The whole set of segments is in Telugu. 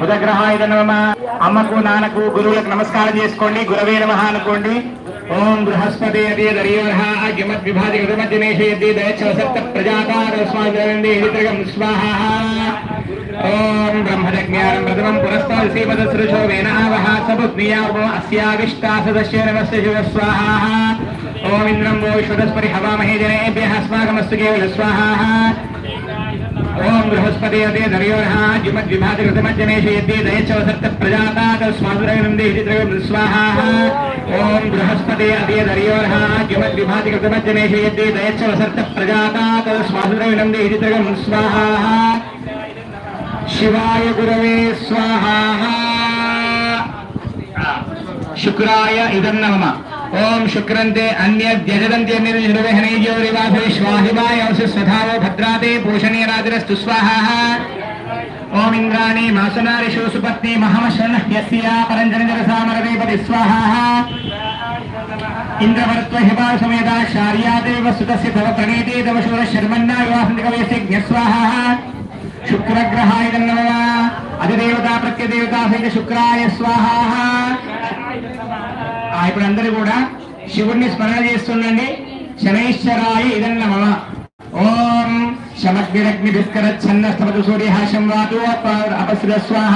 బుధగ్రహాయుధ నమ అమ్మకు నాన్నకు గురువులకు నమస్కారం చేసుకోండి. గురవే నమ అనుకోండి. ఓం బృహస్పతి అదే దర్యోర్హాహ గిమత్ విభాది గృహమజ్జనేషయద్ది దయచ్చవసత్త ప్రజాతారస్వామి ఏడితగం స్వాహ. ఓం బ్రహ్మజ్ఞానం ప్రథమం పురస్తాల్ శ్రీపదశ్రుషో వేణావహ సబుజ్ఞయావో అస్యావిష్టా సదస్య నమస్య శివ స్వాహ. ఓం ఇంద్రం వో విశ్వదస్పరి హవామహే జనేభ్య. స్వాగమస్తు కేవల స్వాహ. ఓం బృహస్పతి అదే దర్యోహ దయచవసర్త విభాతి కృతమధ్యమేషయద్ది దయచ్చవసక్త ప్రజాతాత స్వాదురవినంది హితృగం ఓం బృహస్పతి అదే దర్యోహ దయచవసర్త విభాతి కృతమధ్యమేషయద్ది దయచ్చవసక్త ప్రజాతాత స్వాదురవినంది హితృగం శివాయ గురవే స్వాహా। శుక్రాయ ఇదన్నమ ఓం శుక్రంతే అన్యద్యజదంతి అన్యర్వహణైజ్యోరివాసవిశ్వాహిమాయ స్వధావో భద్రాతే పూషణీయరాజరస్తు స్వాహ. ఓం ఇంద్రాణి మాసనారిషు సుపత్ని మహమశన యస్యా స్వాహ. ఇంద్రవరత్వ సమేత శార్యాదేవ సుతస్య తవ ప్రణీతే తవ శూర శర్మన్నా వివాహంతి కవేసి జ్ఞస్వాహ శుక్రగ్రహాయ నమ అధిదేవత ప్రత్యదేవత సైత శుక్రాయ స్వాహ. ఇప్పుడు అందరూ కూడా శివుడిని స్మరణ చేస్తుండండి. శనైశ్వరాయ ఇదన్న మమ ఓం శమగ్నిరగ్ని భిస్కరచ్ఛన్నస్తమతు సూర్యహాశం వాతు అపశ్ర స్వాహ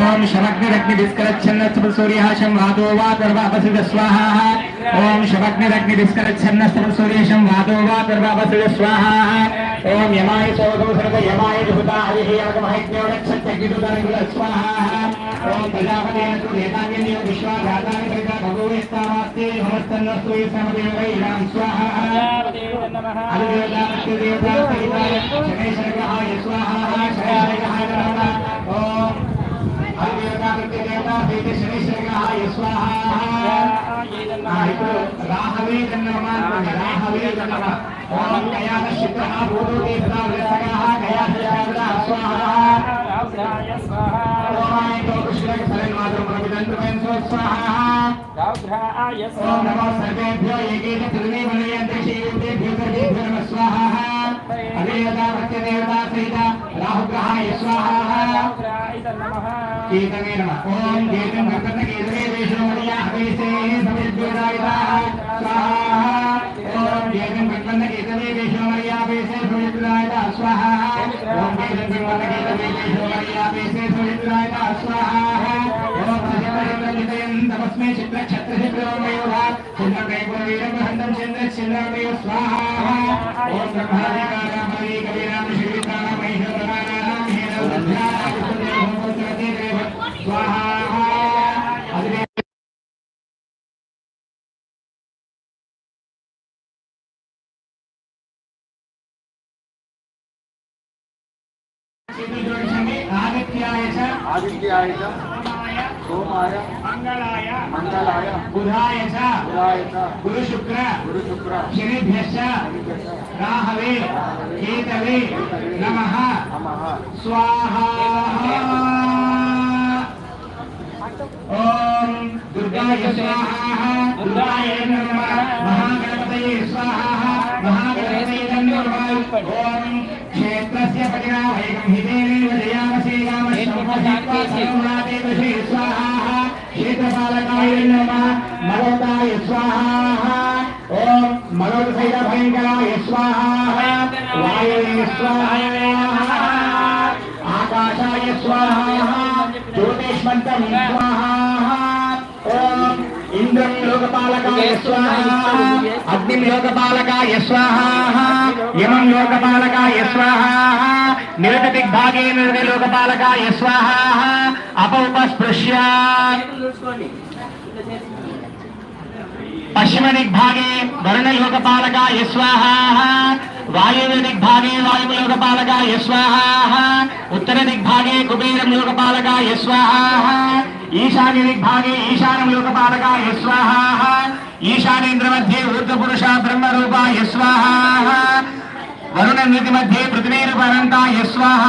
ఓం శమగ్నిరగ్ని భిస్కరచ్ఛన్నస్తమతు సూర్యహాశం వాతో వాతర్వ అపశ్ర స్వాహ ఓం శమగ్నిరగ్ని భిస్కరచ్ఛన్నస్తమతు సూర్యశం వాతో వాతర్వ అపశ్ర స్వాహ ఓం యమాయ సోదౌ సర్వ యమాయ జుహుతా హరిహయాగమహైజ్ఞో నక్షత్రగిరుదనుగుల స్వాహ ఓం ప్రజాపతేన తు నేతాన్యనియ విశ్వాఘాతాని ప్రజా భగవేస్తామాస్తే హమస్తన్నస్తు సమదేవై రాం స్వాహ అధిదేవతా ప్రత్యదేవతా సహితాయ శనేశ్వరగ్రహాయ స్వాహ శనేశ్వరగ్రహాయ నమః ఓం అధిదేవతా ప్రత్యదేవతా సహిత శనేశ్వరగ్రహాయ స్వాహ ఆ, ఇప్పుడు రాహవే జన్మ రాహవే జన్మ ఓం గయాన శుక్ర భూతోటి సదా వృత్సగాః గయాన శారదా స్వాహ ఓమాయ కృష్ణకి సరైన మాత్రం ప్రవిదంతు స్వాహ ఓం నమో సర్వేభ్యో ఏకైక త్రివే మనయంత్రిషేభ్యో సర్వేభ్యో నమః స్వాహ అదేవతా ప్రత్యదేవతా సహిత రాహుగ్రహాయ స్వాహ కేతమే నమః ఓం కేతం గణపత కేతమే వేషోమణియా చంద్రకైపుర వీరమహంతం చంద్ర చంద్రమయ స్వాహా. ఓం బ్రహ్మాదికారామణి కవిరామ శ్రీవితాన మహేశ్వరానాం హేన స్వాహా. అదే ఆదిత్యాయ చ. ఆదిత్యాయ చ. సోమాయ మంగళాయ మంగళాయ బుధాయ చ బుధాయ చ గురు శుక్ర గురు శుక్ర శనిభ్యశ్చ రాహవే కేతవే నమః నమః. స్వాహా. ఓం దుర్గాయ స్వాహ దుర్గాయ నమః మహాగణపతయే స్వాహ మహాగణపతయే నమః ఓం క్షేత్రస్య పటినాభైకం హితేనేవ జయామసే కామశ్రమహిత్వాసంవాదే దుషే స్వాహ క్షేత్రపాలకాయ నమః మలోదాయ స్వాహ ఓం మలోద సైత భయంకరాయ స్వాహ వాయవే స్వాహ ఆకాశాయ స్వాహ జ్యోతిష్మంతం స్వాహ ఓం ఇంద్రం లోకపాలకాయ స్వాహ అగ్నిం ఇమం స్వాహ యమం లోకపాలకాయ స్వాహ నిరత దిగ్భాగే నిరత లోకపాలకాయ స్వాహ అపౌపస్పృశ్య పశ్చిమ దిగ్భాగే వరుణ లోకపాలకాయ స్వాహ వాయువ్య దిగ్భాగే వాయువు లోకపాలకాయ స్వాహ ఉత్తర దిగ్భాగే కుబేరం లోకపాలకాయ స్వాహ ఈశాన్య దిగ్భాగే ఈశానం లోకపాలక స్వాహ ఈశానేంద్ర మధ్యే ఊర్ధపురుష బ్రహ్మరూపాయ స్వాహ వరుణ నిధి మధ్యే పృథ్వీరుపరంతాయ స్వాహ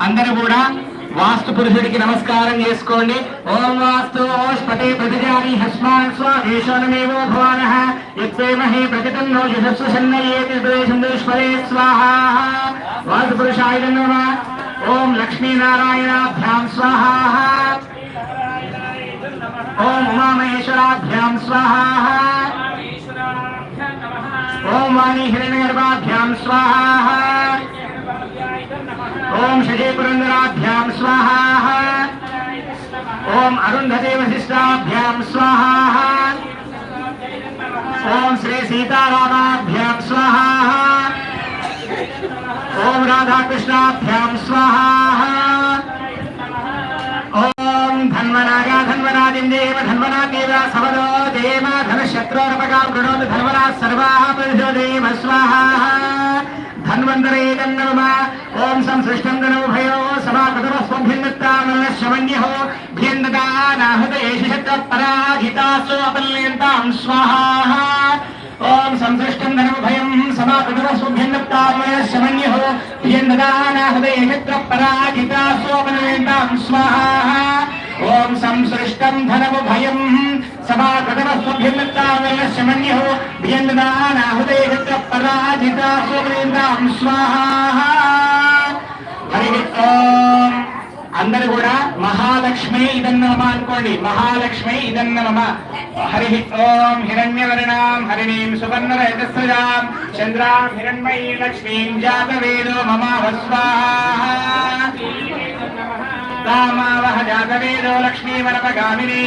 అందరూ కూడా వాస్తు పురుషుడికి నమస్కారం చేసుకోండి. ఓం వాస్తు ఓష్పతే ప్రతిజాని హస్మాన్ స్వాదేశోనమేవో భవాన. యత్వేమహే ప్రతితం నో యశస్సు సన్నయేతి ద్వేషం దుష్పరే స్వాహా. వాస్తు పురుషాయ నమః. ఓం లక్ష్మీనారాయణాభ్యాం స్వాహ. ఓం ఉమామహేశ్వరాభ్యాం స్వాహ ఓం వాణి హిరణ్యగర్భాభ్యాం స్వాహ ఓం శజీపురందరాభ్యాం స్వాహ ఓం అరుంధతి వశిష్టాభ్యాం స్వాహ ఓం శ్రీ సీతారామాభ్యాం స్వాహ ధన్వనాగా ధన్వనాదిందేవ ధన్వనాదేవ సమదో దేవ ధనశత్రోరపగా గృణోతు ధన్వనా సర్వాः పురుషో దేవ స్వాహా ధన్వంతరే తన్నమ ఓం సంసృష్టం ధనముభయో సమాకృతమస్మభిన్నత్తామన్నశ్రవణ్యో భిన్నదానాహృతయేషు ఏషిషత్ర పరాజితాసు అపల్యంతాం స్వాహా ఓం సంసృష్టం ధనముభయం సమాకృతమస్మభిన్నత్తామన్నశ్రవణ్యో భిన్నదానాహృతయేషు ఏషిషత్ర పరాజితాసు అపల్యంతాం స్వాహా ఓం సంసృష్టం ధనము భయం సమాగతమస్వభిన్నతామన్యో భిన్నదానాహుదయగత్ర పరాజితా సోమేంద్రాం స్వాహ. హరి ఓం. అందరూ కూడా మహాలక్ష్మి ఇదన్నమ అనుకోండి. మహాలక్ష్మి ఇదన్నమ హరి ఓం హిరణ్యవర్ణాం హరిణీం సువర్ణరజస్రజాం చంద్రాం హిరణ్మయీ లక్ష్మీం జాతవేదో మమ స్వాహ రామావహ జాతవేదో లక్ష్మీవరపగామినీ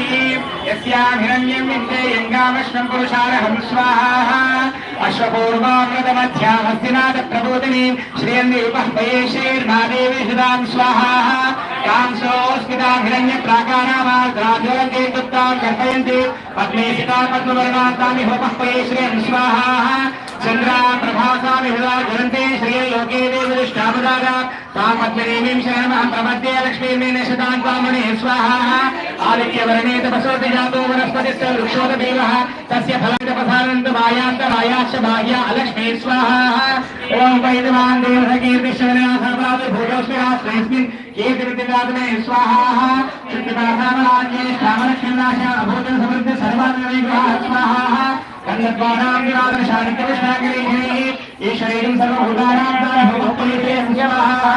యస్యాం హిరణ్యం విద్యేయంగామశ్వం పురుషారహం స్వాహ. అశ్వపూర్వామృతమధ్యామస్తినాథ ప్రబోధిని శ్రీయందేవః పయేషేర్మాదేవి హృదాం స్వాహ. కాంసోస్మితాం హిరణ్య ప్రాకారామాద్రాజ్వలంతే గుప్తాం కల్పయంతి పద్మే సితా పద్మవర్ణాంతామి హోమః పయే స్వాహ. చంద్రా ప్రభాసామి హృదా జ్వలంతే శ్రియలోకే దేవదృష్టామదార తాం పద్మనేమీం శరణమహం ప్రపద్యే లక్ష్మీర్మేణ శతాం తామణే స్వాహ ఆదిత్యవర్ణే తపసోతి జాతో వనస్పతిస్థ వృక్షోదదేవः తస్య ఫలాంతపసానంత మాయాంత మాయాశ్చ బాహ్య అలక్ష్మీ స్వాహ ఓం వైద్యమాన్ దేవకీర్తిశ్వరనాథపాద భూయోస్మి ఆశ్రయస్మిన్ స్వాహ అభూత సమృద్ధి స్వాహ अन्नत्वानां विरादशानि कृष्णाग्रीभैः ईश्वरीं सर्वभूतानां दानभवपलिते स्वाहा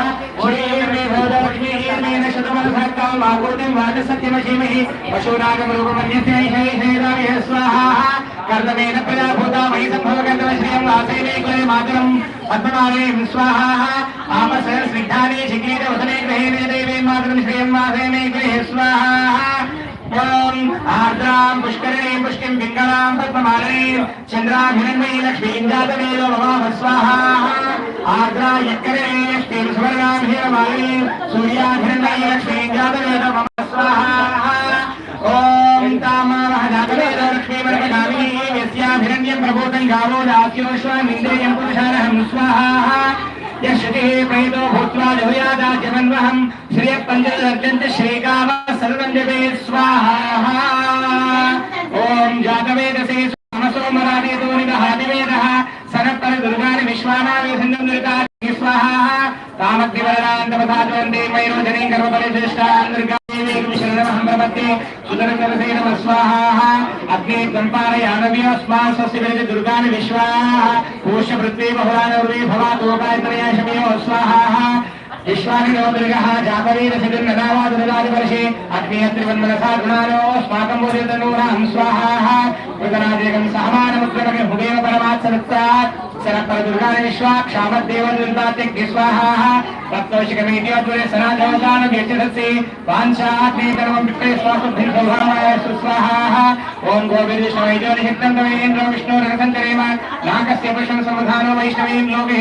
ओरेर्मे भोदलक्ष्मीर्मेण शतमलभक्तां वागुर्तिं वाचसत्यमशीमहि पशूनागमरूपमन्यते शैशैराय स्वाहा कर्णमेन प्रजा भूता मयि सम्भवकर्णश्रियं वासैने कुले मातरम् पद्मनाभें स्वाहा आपस स्निग्धाने शिखीरवसने ग्रहेण देवीं मातरं श्रियं वासैने गृहे स्वाहा ॐ आर्द्रां पुष्प పింగళాం పద్మమాలినీం చంద్రాభిరణ్మయీ లక్ష్మీం జాతవేదో మమ స్వాహ. ఆర్ద్రా యక్కరిణీ లక్ష్మీం సువర్ణాం హీరమాలినీం సూర్యాభిరణ్మయీ లక్ష్మీం జాతవేదో మమ స్వాహ. ఓం తామావహ జాతవేదో లక్ష్మీవర్గగామినీ యస్యాభిరణ్యం ప్రబోధం గావో దాస్యోశ్వామింద్రియం పురుషారహం స్వాహ. యశ్రుతి ప్రేతో భూత్వా జవయాదాజ్యమన్వహం శ్రియ పంచదర్జంత శ్రీకామ సర్వం జపే స్వాహ నిదహాదివేదః సనపర దుర్గాని విశ్వానామి సంగం దుర్గా స్వాహ కామగ్నివరణాంతమధాజవందే వైరోజనే గర్భపరిశిష్టాన్ దుర్గాదేవి శరణమహం ప్రపత్తే దుర్గాని విశ్వాహ పృథ్వీ శమయో స్వాహ విశ్వానిలో దుర్గः జాతవీరసిద్ధిర్నదావా దుర్గాదివర్షే అగ్నేయత్రివన్మనసా గుణాలోస్మాకం బోధితనూనాం హుమేవ పరమాత్సరత్తాత్ శరపర దుర్గాని విశ్వాక్షామద్దేవ దుర్గాత్యగ్ని స్వాహాः తత్వశికమేత్యోద్వరే సనాజవదాన వ్యక్తిదస్సి విప్రే స్వాసుభిర్ సౌభామాయ సుస్వాహాः ఓం గోవిర్విష్ణవైజోనిషిక్తం తమేంద్ర విష్ణు రసంతరేమ నాకస్య పురుషం సమాధానో వైష్ణవీం లోకే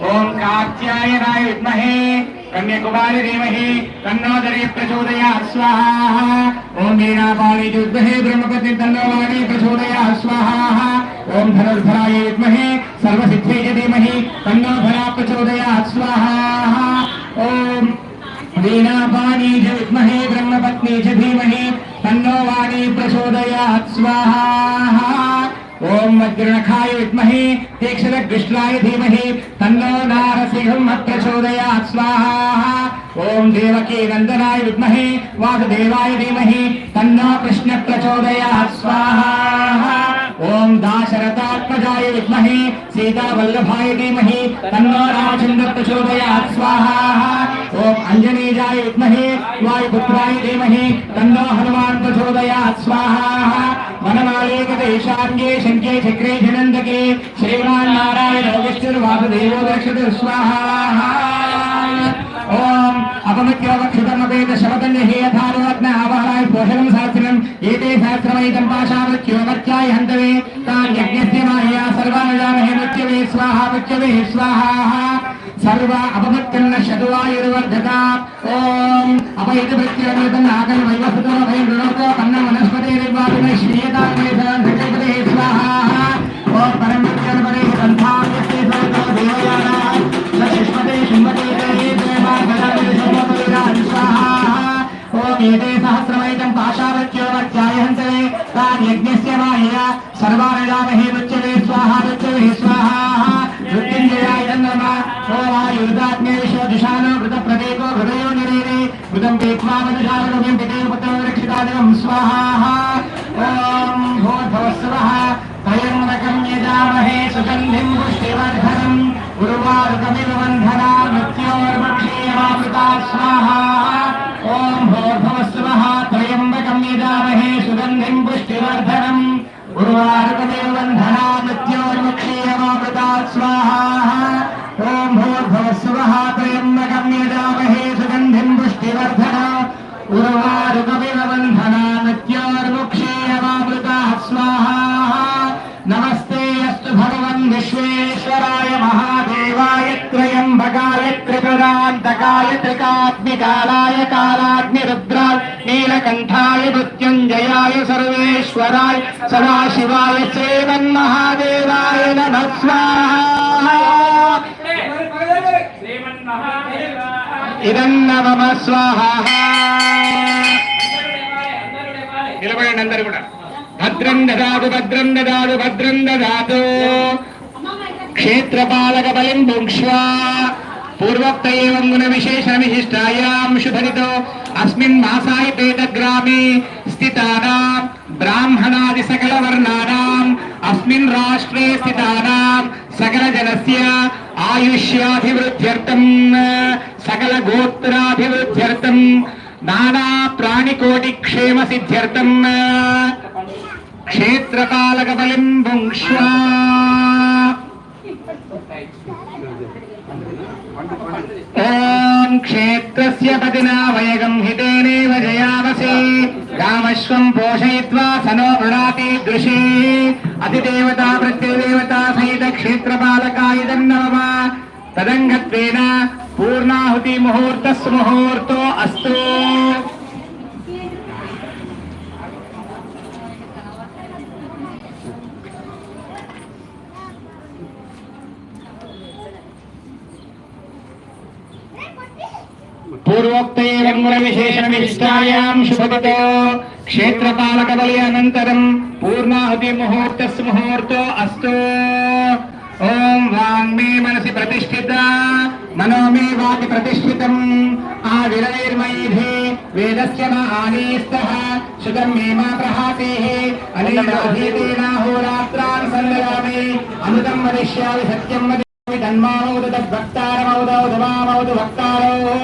ओम कात्यायनाय विद्महे, कन्याकुमारी धीमहि तन्नो प्रचोदया, स्वाहा। ओम मीनापाणि जुद्धे ब्रह्मपति तन्नो प्रचोदया, स्वाहा। ओम धनुर्धराय विद्महे सर्वसिद्धिय धीमहि तन्नो प्रचोदया, स्वाहा। ओम वीणापाणी च जुद्धे ब्रह्मपत्नी च धीमहि प्रचोदया, स्वाहा। ओम वज्रणखाय विमहे तीक्षण कृष्णाय धीमहि, तन्नो नारसिंह प्रचोदया स्वाहा। ओम देवकी नंदनाय विमहे वासुदेवाय धीमहि, तन्नो कृष्ण प्रचोदया स्वाहा। ओम दाशरथात्मजाय सीता वल्लभाय धीमहि, तन्नो रामचंद्र प्रचोदया स्वाहा। ओम अंजनीजाय विमहे वायुपुत्राय धीमहे, तन्नो हनुमान प्रचोदया स्वाहा। वनमालेकत ईशान्ये शङ्के चक्रे जनन्दके श्रीमान्नारायणोगिष्ठिर्वासुदेवो दक्षतु स्वाहा ओम अपमत्योपक्षितमपेत शवतन्यहे यथारोत्न आवहराय पोषकं शास्त्रम् एते शास्त्रमैतं पाशावृत्योपत्याय हन्तवे। तान् यज्ञस्य माया सर्वानुजामहे मुच्यवे स्वाहा मुच्यवे स्वाहा। సర్వ అపమత్కన్న శతువాయుర్వర్ధత. ఓం అపైత ప్రత్యేకం నాగం వైవసుతో భయం రుణోతో కన్న వనస్పతే నిర్వాపిన శ్రీయతాగ్నే స్వాహా. ఓం పరమత్యన పరే సంధానస్తే సర్వతో దేవయానా. శిష్మతే శింవతే ఓమేతే సహస్రమైతం పాశావత్యోమధ్యాయహంతరే తాన్ యజ్ఞస్య వాయ సర్వాణయామహే ముచ్యతే స్వాహా ముచ్యతే స్వాహా. सोमायुर्दात्मेशो जुषानो हृदयो निरीरे घृतं स्वाहा ॐ भोर्भवस्वः तयङ्गकं यजामहे सुगन्धिं पुष्टिवर्धनम् उर्वारुकमिव बन्धना स्वाहा ॐ भोर्भवस्वः त्रयम्बकं यजामहे सुगन्धिं पुष्टिवर्धनम् उर्वारुकमिव बन्धना मृत्योर्वक्षीयमामृता स्वाहा सुवहातयन्नगम्यजामहे सुगन्धिम् पुष्टिवर्धन उर्वारुकविरबन्धना नत्यार्मुक्षीयमामृताः स्वाहा। नमस्ते अस्तु भगवन् विश्वेश्वराय महादेवाय त्रयम्बकाय त्रिप्रदान्तकाय त्रिकात्मिकालाय कालाग्निरुद्राय नीलकण्ठाय मृत्युञ्जयाय सर्वेश्वराय सदाशिवाय सेवन्महादेवाय नमः स्वाहा। ఇదన్నమ స్వాహా. నిలబడండి అందరు కూడా. భద్రం దదాదు భద్రం దదాదు భద్రం దదాదు క్షేత్రపాలక బలిం భుక్ష్వా. పూర్వోక్త ఏవం గుణ విశేషణ విశిష్టాయాం శుభరితో అస్మిన్ మాసాయ పేదగ్రామే స్థితానాం బ్రాహ్మణాది సకల వర్ణానాం అస్మిన్ రాష్ట్రే స్థితానాం సకల జనస్య ఆయుష్యాభివృద్ధ్యర్థం సకల గోత్రాభివృద్ధ్యర్థం నానా ప్రాణికోటి క్షేమ సిద్ధ్యర్థం క్షేత్రపాలక బలిం భుంక్ష్వా ఓం క్షేత్రస్య పతినా వయగం హితేనేవ జయావసి. రామశ్వం పోషయిత్వా సనో వృణాతి దృశే. అతిదేవతా ప్రత్యదేవతా कालेन पूर्णाहुति मुहूर्तस् मुहूर्तो अस्तु पूर्वोक्तैरङ्गुरविशेषणविशिष्टायां शुभगतो पूर्णाहुति अनन्तरं पूर्णाहुतिमुहूर्तस्मुहूर्तो अस्तु। ॐ वाङ्मे मनसी प्रतिष्ठिता। మనోమే వాటి ప్రతిష్ఠితం ఆ విరైర్మయీధి వేదస్య మా ఆనీస్తః శుతం మే మా ప్రహాతేః అనేనాహీతేనాహోరాత్రాన్ సందయామి అమృతం వదిష్యామి సత్యం వది తన్మామౌద భక్తారమౌదౌ ధమామౌదు భక్తారో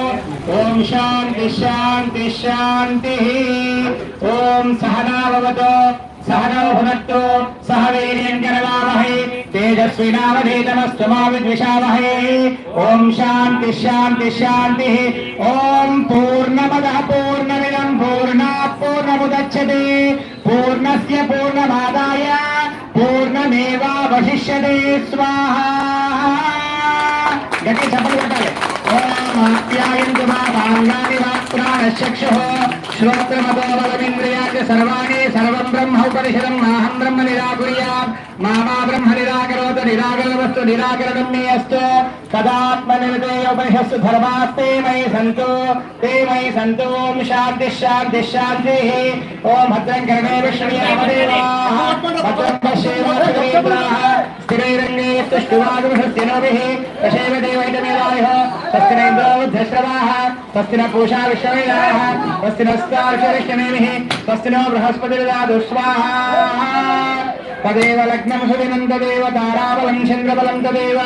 ఓం శాంతి శాంతి శాంతి ఓం సహనాభవతో భునత్తు సహ వీర్యం కరవామహే తేజస్వినావధీతమస్తు మా విద్విషావహై ఓం శాంతి శాంతి శాంతి ఓం పూర్ణమద పూర్ణమిదం పూర్ణాత్ పూర్ణముదచ్చతే పూర్ణస్య పూర్ణమాదాయ పూర్ణమేవావశిష్యతే స్వాహా గట్టి చప్పలు కొట్టాలి ఓం ఆప్యాయంతు మా మాంగాని श्रोत्रमतोबलमिन्द्रियाच सर्वाणि सर्वं ब्रह्म उपनिषदं माहं ब्रह्म निराकुर्या। मा मा ब्रह्म निराकरोतु निराकरणवस्तु निराकरणं मे उपनिषत्सु धर्मास्ते मयि सन्तु, ते मयि सन्तु। ॐ शान्तिः ॐ भद्रं करणे विष्णुयामदेवाः। भद्रं पश्येमाः स्थिरैरङ्गे स्तुष्टुवागुरुहस्तिनोभिः दशैव देवैतमेवायुः। तस्करैन्द्रो स्वस्ति न पूषा विश्ववेदाः स्वस्ति नस्ताक्षरिष्यमेभिः स्वस्ति नो बृहस्पतिर्दातु तदेव लग्नं सुदिनं तदेव ताराबलं चन्द्रबलं तदेव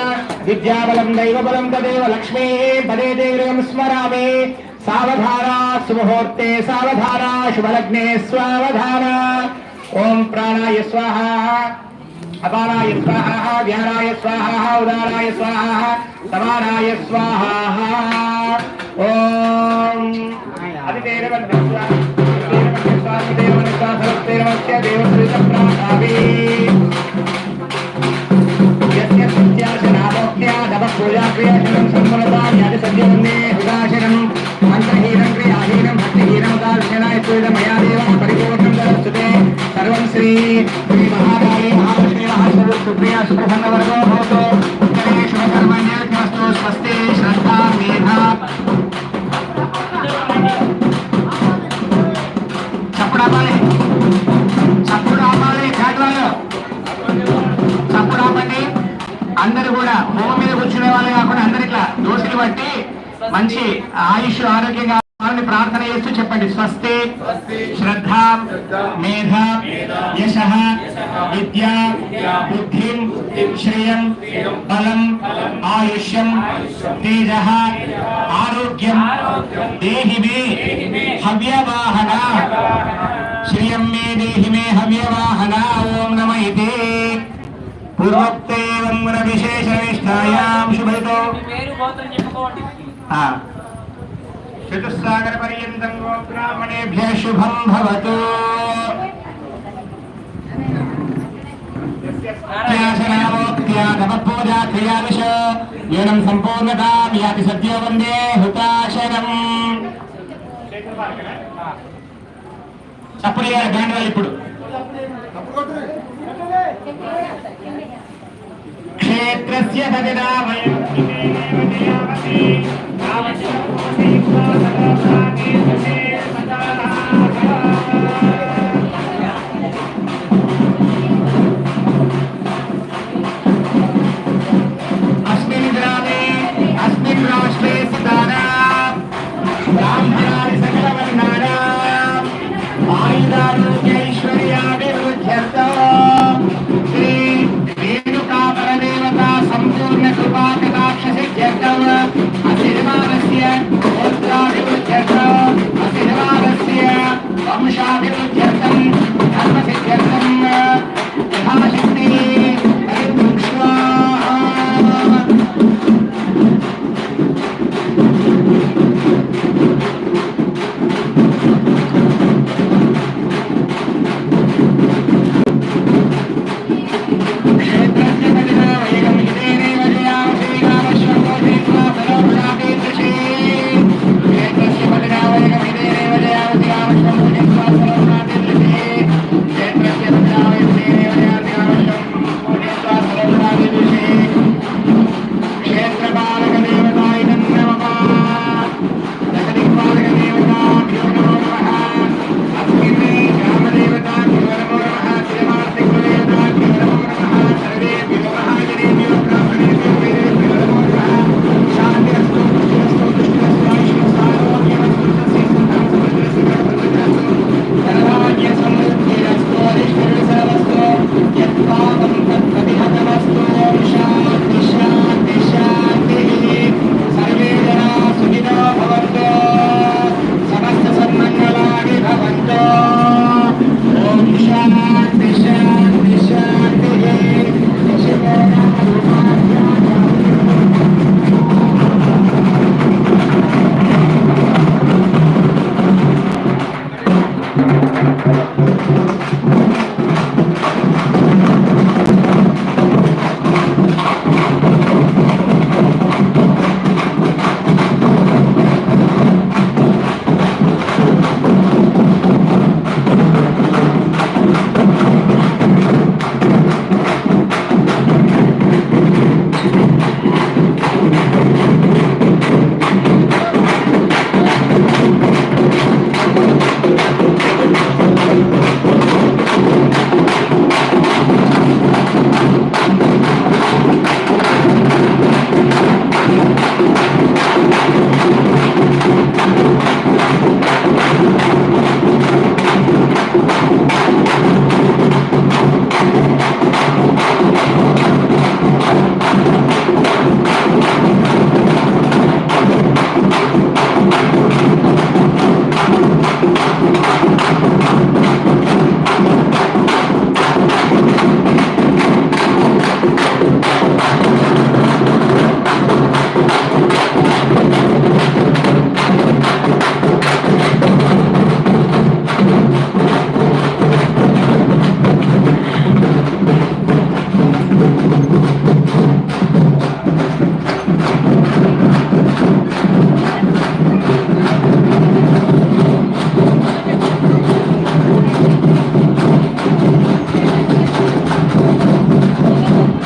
विद्याबलं दैवबलं तदेव लक्ष्मेः पदे देवं स्मरामि सावधाना सुमुहूर्ते सावधाना शुभलग्ने स्वावधाना ॐ प्राणाय स्वाहा అపారాయ స్వాహ వ్యానాయ స్వాహ ఉదారాయ స్వాహ సమానాయ స్వాహ ఓం. యస్య సత్యాశనామోక్త్యా నవ పూజాక్రియాశనం అది సత్యవన్నే మహాసరు సుప్రియ సుప్రసన్న చప్పుడు ఆపాలి చప్పుడు ఆపాలి చప్పుడు ఆపండి అందరు కూడా భూమి మీద కూర్చునే వాళ్ళు కాకుండా అందరు ఇట్లా దోషులు బట్టి మంచి ఆయుష్ ఆరోగ్యంగా చేస్తూ చెప్పండి. స్వస్తి శ్రద్ధ మేధ యశ విద్య బుద్ధిం శ్రియం బలం ఆయుష్యం తేజ ఆరోగ్యం దేహి మే హవ్యవాహన. శ్రియం మే దేహి మే హవ్యవాహన. ఓం నమ ఇతి. పూర్వోక్తేవం విశేష నిష్ఠాయాం శుభతో చతుస్సాగర పర్యంతం బ్రాహ్మణేభ్య శుభం భవతు పూజా ఏనం సంపూర్ణతాం యాతి సత్యో వందే హుతాశనం చప్పుడు చేయాలి వాళ్ళు ఇప్పుడు। క్షేత్రస్య వయం